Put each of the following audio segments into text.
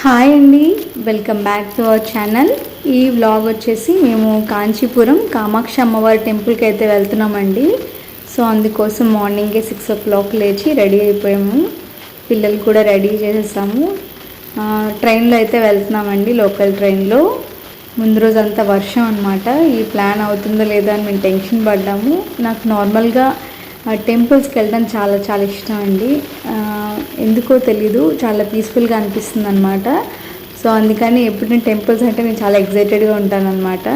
Hi అండి welcome back to our channel. ఈ vlog వచ్చేసి మేము కాంచీపురం కామాక్షి అమ్మవారి టెంపుల్కి అయితే వెళ్తున్నామండి. సో అందుకోసం మార్నింగే సిక్స్ ఓ క్లాక్ లేచి రెడీ అయిపోయాము. పిల్లలు కూడా రెడీ చేసేసాము. ట్రైన్లో అయితే వెళ్తున్నామండి లోకల్ ట్రైన్లో. ముందు రోజు అంతా వర్షం అనమాట ఈ ప్లాన్ అవుతుందో లేదో అని మేము టెన్షన్ పడ్డాము. నాకు నార్మల్గా టెంపుల్స్కి వెళ్ళడం చాలా చాలా ఇష్టం అండి. ఎందుకో తెలీదు. చాలా పీస్ఫుల్గా అనిపిస్తుంది అనమాట సో అందుకని ఎప్పుడు నేను టెంపుల్స్ అంటే నేను చాలా ఎగ్జైటెడ్గా ఉంటాను అనమాట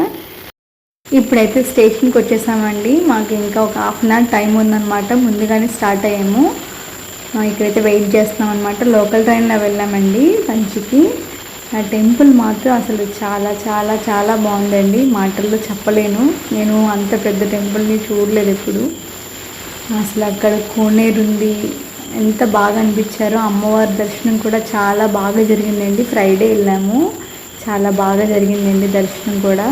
ఇప్పుడైతే స్టేషన్కి వచ్చేసామండి. మాకు ఇంకా ఒక హాఫ్ అన్ అవర్ టైం ఉందన్నమాట. ముందుగానే స్టార్ట్ అయ్యాము. ఇక్కడైతే వెయిట్ చేస్తున్నాం అనమాట లోకల్ ట్రైన్లో వెళ్ళామండి పంచికి. ఆ టెంపుల్ మాత్రం అసలు చాలా చాలా చాలా బాగుందండి. మాటల్లో చెప్పలేను. నేను అంత పెద్ద టెంపుల్ని చూడలేదు ఎప్పుడు. అసలు అక్కడ కోనేరు ఉంది ఎంత బాగా అనిపించారో అమ్మవారి దర్శనం కూడా చాలా బాగా జరిగిందండి. ఫ్రైడే వెళ్ళాము. చాలా బాగా జరిగిందండి దర్శనం కూడా.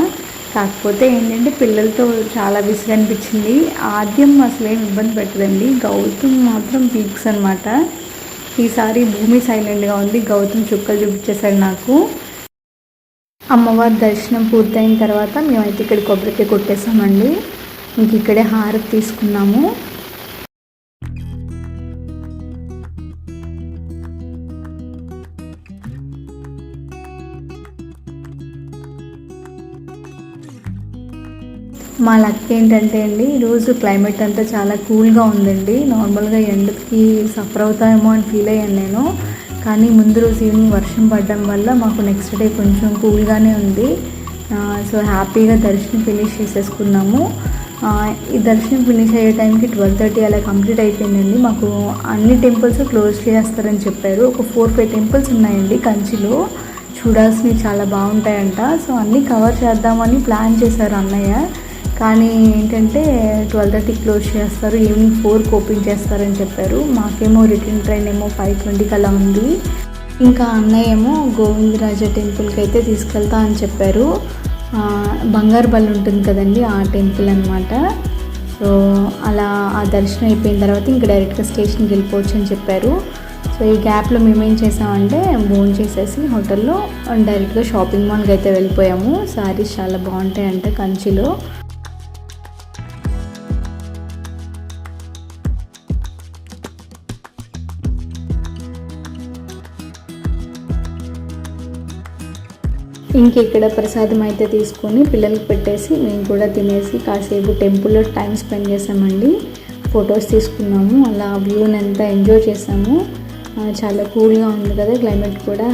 కాకపోతే ఏంటంటే పిల్లలతో చాలా విసుగు అనిపించింది. ఆద్యం అసలు ఏం ఇబ్బంది పెట్టదండి. గౌతమ్ మాత్రం పీక్స్ అనమాట ఈసారి భూమి సైలెంట్గా ఉంది. గౌతమ్ చుక్కలు చూపించేశాడు నాకు. అమ్మవారి దర్శనం పూర్తయిన తర్వాత మేమైతే ఇక్కడ కొబ్బరికాయ కొట్టేసామండి ఇంక ఇక్కడే హారతి తీసుకున్నాము. మా లక్ ఏంటంటే అండి ఈరోజు క్లైమేట్ అంతా చాలా కూల్గా ఉందండి. నార్మల్గా ఎండకి సఫర్ అవుతామేమో అని ఫీల్ అయ్యాను నేను. కానీ ముందు రోజు ఈవినింగ్ వర్షం పడడం వల్ల మాకు నెక్స్ట్ డే కొంచెం కూల్గానే ఉంది. సో హ్యాపీగా దర్శనం ఫినిష్ చేసేసుకున్నాము. ఈ దర్శనం ఫినిష్ అయ్యే టైంకి ట్వెల్వ్ థర్టీ అలా కంప్లీట్ అయిపోయిందండి. మాకు అన్ని టెంపుల్స్ క్లోజ్ చేస్తారని చెప్పారు. ఒక ఫోర్ ఫైవ్ టెంపుల్స్ ఉన్నాయండి కంచిలో. చూడాల్సినవి చాలా బాగుంటాయంట. సో అన్నీ కవర్ చేద్దామని ప్లాన్ చేశారు అన్నయ్య. కానీ ఏంటంటే ట్వెల్వ్ థర్టీ క్లోజ్ చేస్తారు ఈవినింగ్ ఫోర్కి ఓపెన్ చేస్తారని చెప్పారు. మాకేమో రిటర్న్ ట్రైన్ ఏమో ఫైవ్ ట్వంటీకి అలా ఉంది. ఇంకా అన్నయ్య ఏమో గోవిందరాజ టెంపుల్కి అయితే తీసుకెళ్తా అని చెప్పారు. బంగారు బల్లి ఉంటుంది కదండి ఆ టెంపుల్ అనమాట సో అలా ఆ దర్శనం అయిపోయిన తర్వాత ఇంక డైరెక్ట్గా స్టేషన్కి వెళ్ళిపోవచ్చు అని చెప్పారు. సో ఈ గ్యాప్లో మేమేం చేసామంటే భోజనం చేసేసి హోటల్లో డైరెక్ట్గా షాపింగ్ మాల్కి అయితే వెళ్ళిపోయాము. శారీస్ చాలా బాగుంటాయంట కంచిలో. ఇంక ఇక్కడ ప్రసాదం అయితే తీసుకొని పిల్లలకు పెట్టేసి మేము కూడా తినేసి కాసేపు టెంపుల్లో టైం స్పెండ్ చేసామండి. ఫొటోస్ తీసుకున్నాము. అలా వ్యూని అంతా ఎంజాయ్ చేసాము. చాలా కూల్గా ఉంది కదా క్లైమేట్ కూడా.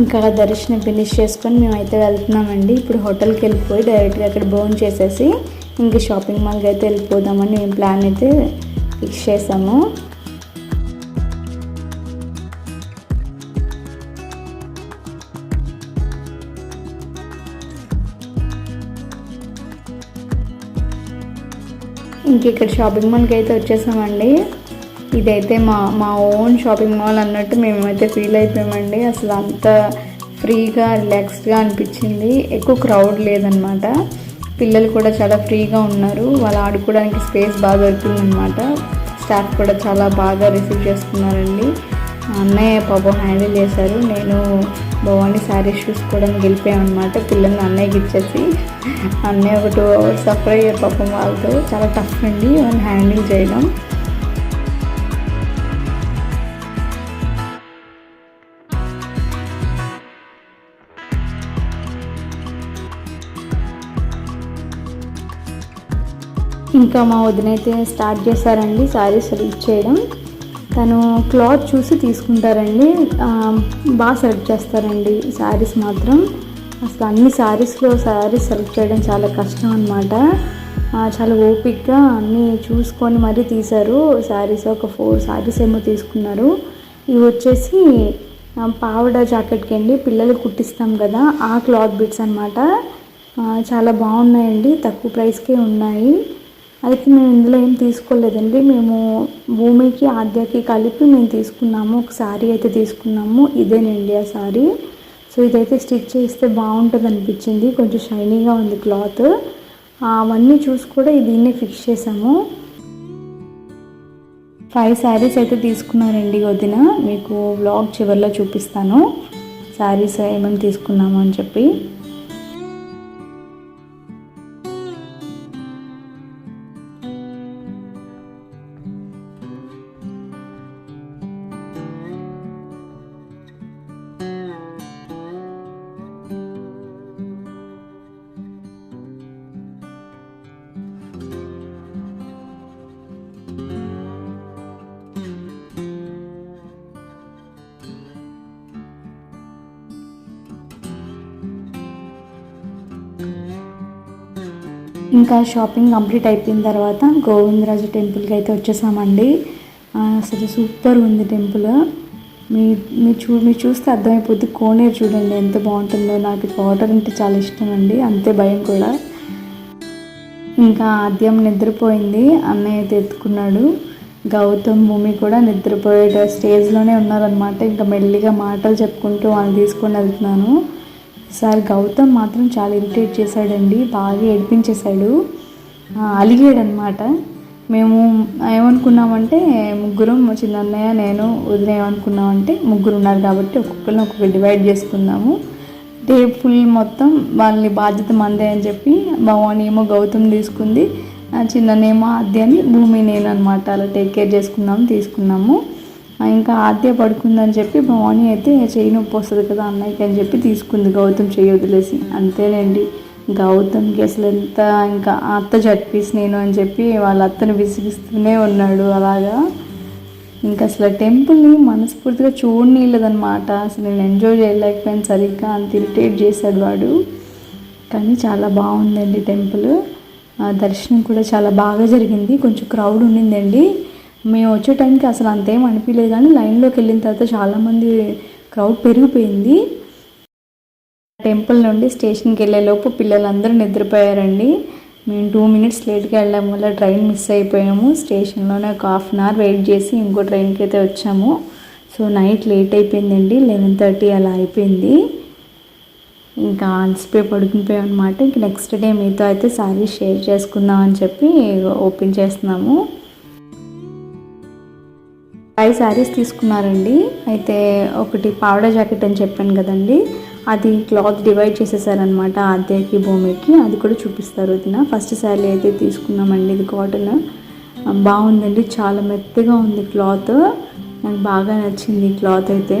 ఇంకా దర్శనం ఫినిష్ చేసుకొని మేమైతే వెళ్తున్నామండి. ఇప్పుడు హోటల్కి వెళ్ళిపోయి డైరెక్ట్గా అక్కడ బోన్ చేసేసి ఇంకా షాపింగ్ మాల్కి అయితే వెళ్ళిపోదామని మేము ప్లాన్ అయితే ఫిక్స్ చేసాము. ఇంక ఇక్కడ షాపింగ్ మాల్కి అయితే వచ్చేసామండి. ఇదైతే మా మా ఓన్ షాపింగ్ మాల్ అన్నట్టు మేమైతే ఫీల్ అయిపోయామండి. అసలు అంత ఫ్రీగా రిలాక్స్డ్గా అనిపించింది. ఎక్కువ క్రౌడ్ లేదనమాట పిల్లలు కూడా చాలా ఫ్రీగా ఉన్నారు. వాళ్ళు ఆడుకోవడానికి స్పేస్ బాగా దొరికిందనమాట స్టాఫ్ కూడా చాలా బాగా రిసీవ్ చేసుకున్నారండి అన్నయ్య పాపం హ్యాండిల్ చేశారు. నేను భవానీ శారీస్ చూసుకోవడానికి వెళ్ళిపోయామన్నమాట. పిల్లల్ని అన్నయ్యకి ఇచ్చేసి. అన్నయ్య ఒక టూ అవర్స్ సఫర్ అయ్యారు పాపం వాళ్ళతో. చాలా టఫ్ అండి. వాళ్ళని హ్యాండిల్ చేయడం. ఇంకా మా వదిన అయితే స్టార్ట్ చేశారండి శారీస్ సెలెక్ట్ చేయడం తను క్లాత్ చూసి తీసుకుంటారండి. బాగా సెలెక్ట్ చేస్తారండి శారీస్ మాత్రం. అసలు అన్ని శారీస్లో శారీస్ సెలెక్ట్ చేయడం చాలా కష్టం అనమాట చాలా ఓపిక్గా అన్నీ చూసుకొని మరీ తీశారు. శారీస్ ఒక ఫోర్ శారీస్ ఏమో తీసుకున్నారు. ఇవి వచ్చేసి పావడ జాకెట్కి అండి. పిల్లలు కుట్టిస్తాం కదా ఆ క్లాత్ బిట్స్ అనమాట చాలా బాగున్నాయండి. తక్కువ ప్రైస్కే ఉన్నాయి. అయితే మేము ఇందులో ఏం తీసుకోలేదండి. మేము భూమికి ఆద్యకి కలిపి మేము తీసుకున్నాము. ఒక శారీ అయితే తీసుకున్నాము. ఇదేనండి ఆ శారీ సో ఇదైతే స్టిచ్ చేస్తే బాగుంటుంది అనిపించింది. కొంచెం షైనీగా ఉంది క్లాత్. అవన్నీ చూసి కూడా దీన్నే ఫిక్స్ చేసాము ఫైవ్ శారీస్ అయితే తీసుకున్నారండి వదిన. మీకు బ్లాగ్ చివరిలో చూపిస్తాను. శారీస్ ఏమేమి తీసుకున్నాము అని చెప్పి. ఇంకా షాపింగ్ కంప్లీట్ అయిపోయిన తర్వాత గోవిందరాజు టెంపుల్కి అయితే వచ్చేసామండి. అసలు సూపర్ ఉంది టెంపుల్. మీ మీరు చూ మీరు చూస్తే అర్థమైపోద్ది కోనేరు చూడండి ఎంత బాగుంటుందో. నాకు వాటర్ అంటే చాలా ఇష్టం అండి అంతే భయం కూడా. ఇంకా ఆద్యం నిద్రపోయింది అన్నయ్య అయితే ఎత్తుకున్నాడు. గౌతమ్ భూమి కూడా నిద్రపోయే స్టేజ్లోనే ఉన్నారనమాట ఇంకా మెల్లిగా మాటలు చెప్పుకుంటూ వాళ్ళని తీసుకొని వెళ్తున్నాను. సార్ గౌతమ్ మాత్రం చాలా ఇరిటేట్ చేశాడండి. బాగా ఏడిపించేశాడు. అలిగాడనమాట మేము ఏమనుకున్నామంటే ముగ్గురం మా చిన్న నేను వదిన ఏమనుకున్నామంటే ముగ్గురు ఉన్నారు కాబట్టి ఒక్కొక్కరిని ఒక్కొక్కరు డివైడ్ చేసుకున్నాము. అంటే ఫుల్ మొత్తం వాళ్ళని బాధ్యత మందే అని చెప్పి భవాని ఏమో గౌతమ్ తీసుకుంది. చిన్ననేమో అది అని భూమి నేను అనమాట అలా టేక్ కేర్ చేసుకున్నాము తీసుకున్నాము. ఇంకా ఆద్య పడుకుందని చెప్పి భవానీ అయితే చేయి నొప్పి వస్తుంది కదా అన్నయ్యకి అని చెప్పి తీసుకుంది. గౌతమ్ చేయి వదిలేసి. అంతేనండి గౌతమ్కి అసలు ఎంత ఇంకా అత్త చట్పీస్ నేను అని చెప్పి వాళ్ళ అత్తని విసిగిస్తూనే ఉన్నాడు అలాగా. ఇంకా అసలు టెంపుల్ని మనస్ఫూర్తిగా చూడనీయలేదనమాట అసలు నేను ఎంజాయ్ చేయలేకపోయాను సరిగ్గా అంత ఇరిటేట్ చేశాడు వాడు. కానీ చాలా బాగుందండి టెంపుల్. ఆ దర్శనం కూడా చాలా బాగా జరిగింది. కొంచెం క్రౌడ్ ఉండిందండి. మేము వచ్చే టైంకి అసలు అంతేం అనిపించలేదు కానీ లైన్లోకి వెళ్ళిన తర్వాత చాలామంది క్రౌడ్ పెరిగిపోయింది. టెంపుల్ నుండి స్టేషన్కి వెళ్ళేలోపు పిల్లలందరూ నిద్రపోయారండి. మేము టూ మినిట్స్ లేట్గా వెళ్ళడం వల్ల ట్రైన్ మిస్ అయిపోయాము. స్టేషన్లోనే ఒక హాఫ్ అన్ అవర్ వెయిట్ చేసి ఇంకో ట్రైన్కి అయితే వచ్చాము. సో నైట్ లేట్ అయిపోయిందండి లెవెన్ థర్టీ అలా అయిపోయింది. ఇంకా అలసిపోయి పడుకునిపోయాం అనమాట ఇంక నెక్స్ట్ డే మీతో అయితే శారీ షేర్ చేసుకుందాం అని చెప్పి ఓపెన్ చేస్తున్నాము. ఫైవ్ శారీస్ తీసుకున్నారండి. అయితే ఒకటి పావడా జాకెట్ అని చెప్పాను కదండి. అది క్లాత్ డివైడ్ చేసేసారనమాట ఆద్యకి భూమికి. అది కూడా చూపిస్తారు వదిన. ఫస్ట్ శారీ అయితే తీసుకున్నామండి ఇది కాటన్. బాగుందండి. చాలా మెత్తగా ఉంది క్లాత్. నాకు బాగా నచ్చింది క్లాత్ అయితే.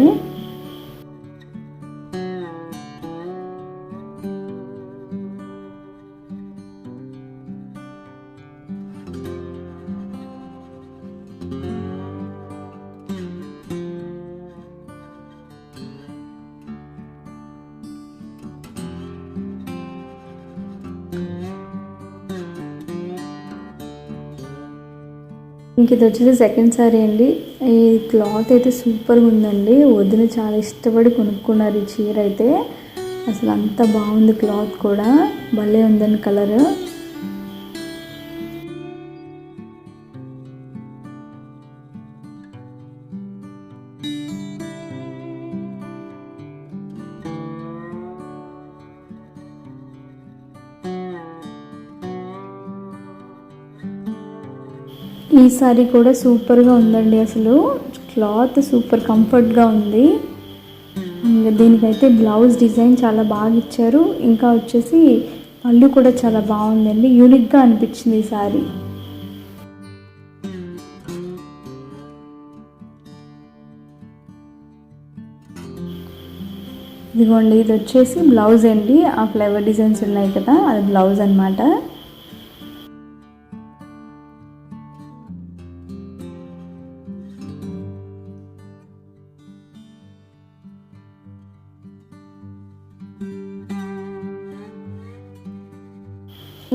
ఇంక ఇది వచ్చేసి సెకండ్ సారీ అండి. ఈ క్లాత్ అయితే సూపర్గా ఉందండి. వదిన చాలా ఇష్టపడి కొనుక్కున్నారు ఈ చీర అయితే. అసలు అంత బాగుంది క్లాత్ కూడా. భలే ఉందండి కలర్ ఈ సారీ కూడా సూపర్గా ఉందండి అసలు. క్లాత్ సూపర్ కంఫర్ట్గా ఉంది. ఇంకా దీనికైతే బ్లౌజ్ డిజైన్ చాలా బాగా ఇచ్చారు. ఇంకా వచ్చేసి పళ్ళు కూడా చాలా బాగుందండి. యూనిక్గా అనిపించింది ఈ సారీ. ఇదిగోండి ఇది వచ్చేసి బ్లౌజ్ అండి. ఆ ఫ్లేవర్ డిజైన్స్ ఉన్నాయి కదా అది బ్లౌజ్ అనమాట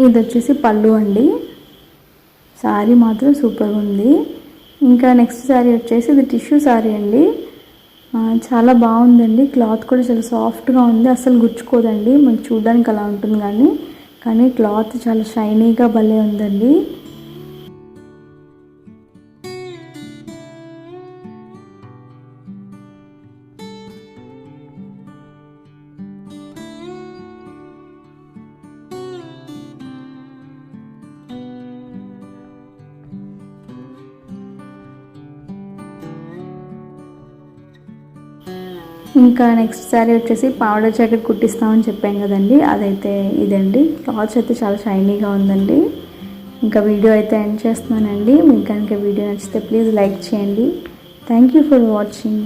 ఇది వచ్చేసి పళ్ళు అండి. శారీ మాత్రం సూపర్గా ఉంది. ఇంకా నెక్స్ట్ శారీ వచ్చేసి ఇది టిష్యూ శారీ అండి. చాలా బాగుందండి. క్లాత్ కూడా చాలా సాఫ్ట్గా ఉంది. అసలు గుచ్చుకోదండి. మనకి చూడడానికి అలా ఉంటుంది కానీ కానీ క్లాత్ చాలా షైనీగా భలే ఉందండి. ఇంకా నెక్స్ట్ శారీ వచ్చేసి పౌడర్ జాకెట్ కుట్టిస్తామని చెప్పాం కదండి. అదైతే ఇదండి. క్లాత్స్ అయితే చాలా షైనీగా ఉందండి. ఇంకా వీడియో అయితే ఎండ్ చేస్తున్నానండి. మీకు కనుక వీడియో నచ్చితే ప్లీజ్ లైక్ చేయండి. Thank you for watching